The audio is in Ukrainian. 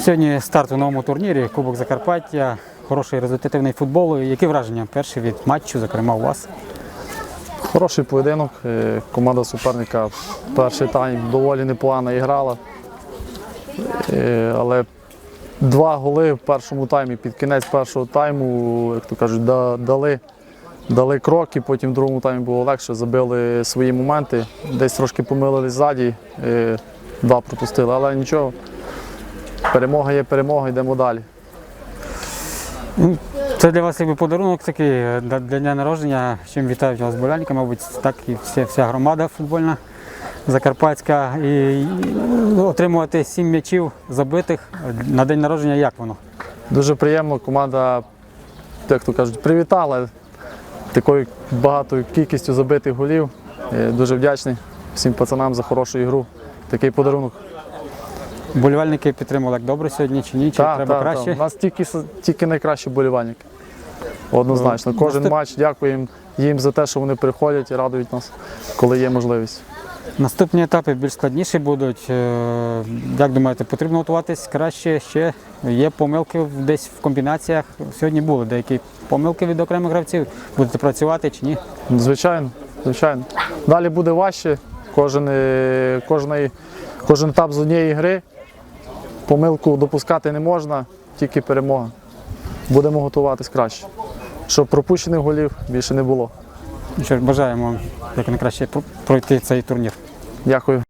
Сьогодні старт у новому турнірі Кубок Закарпаття. Хороший результативний футбол. Які враження перші від матчу, зокрема у вас? Хороший поєдинок. Е, Команда суперника перший тайм доволі непогано грала. Е, Але два голи в першому таймі під кінець першого тайму, як то кажуть, да- дали, дали кроки, потім в другому таймі було легше, забили свої моменти. Десь трошки помилились ззаді, е, два пропустили, але нічого. Перемога є перемога, йдемо далі. Це для вас якби подарунок такий е, для дня народження. Чим вітають вас болельники, мабуть, так і вся, вся громада футбольна закарпатська. І, і отримувати сім м'ячів забитих на день народження, як воно? Дуже приємно, команда, як то кажуть, привітала такою багатою кількістю забитих голів. Дуже вдячний всім пацанам за хорошу ігру. Такий подарунок. Болівальники підтримали як добре сьогодні чи ні? Чи Та, треба та, краще? та. У нас тільки, с- тільки найкращі болівальники. Однозначно. Кожен наступ- матч дякуємо їм за те, що вони приходять і радують нас, коли є можливість. Наступні етапи більш складніші будуть. Е, Як думаєте, потрібно готуватись краще ще? Є помилки в- десь в комбінаціях. Сьогодні були деякі помилки від окремих гравців. Будете працювати чи ні? Звичайно, звичайно. Далі буде важче. Кожен, е, кожний, кожен етап з однієї гри. Помилку допускати не можна, тільки перемога. Будемо готуватись краще. Щоб пропущених голів більше не було. Бажаємо як найкраще пройти цей турнір. Дякую.